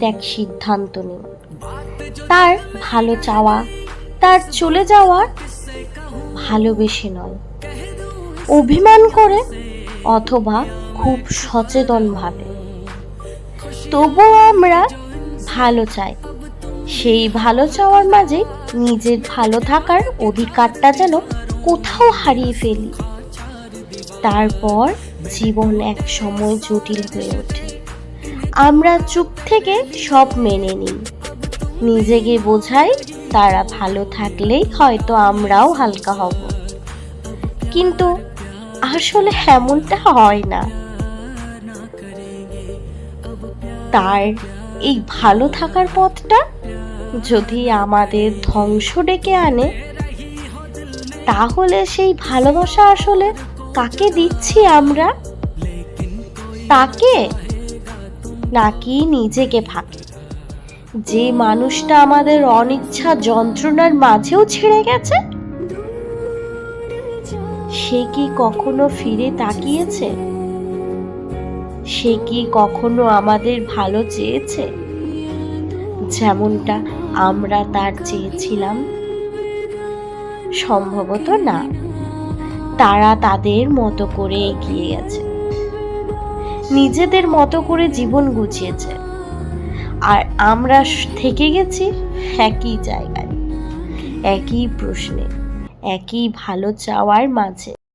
এক সিদ্ধান্ত নিই তার ভালো চাওয়া, তার চলে যাওয়ার ভালোবেসে নয়। অভিমান করে অথবা খুব সচেতনভাবে। তবুও আমরা ভালো চাই। সেই ভালো চাওয়ার মাঝে নিজের ভালো থাকার অধিকারটা যেন কোথাও হারিয়ে ফেলি। তারপর জীবন এক সময় জটিল হয়ে ওঠে। আমরা চুপ থেকে সব মেনে নিই। নিজেকে বোঝাই, তারা ভালো থাকলেই হয়তো আমরাও হালকা হব। কিন্তু আসলে এমনটা হয় না। তার এই ভালো থাকার পথটা যদি আমাদের ধ্বংস ডেকে আনে, তাহলে সেই ভালোবাসা আসলে কাকে দিচ্ছি আমরা? তাকে নাকি নিজেকে ফাঁকে যে মানুষটা আমাদের অনিচ্ছা যন্ত্রণার মাঝেও ছেড়ে গেছে, সে কি কখনো ফিরে তাকিয়েছে? সে কি কখনো আমাদের ভালো চেয়েছে? যেমনটা আমরা তার চেয়েছিলাম, সম্ভবত না। তারা তাদের মতো করে এগিয়ে গেছে। নিজেদের মতো করে জীবন গুছিয়েছে। আর আমরা থেকে গেছি একই জায়গায়, একই প্রশ্নে, একই ভালো চাওয়ার মাঝে।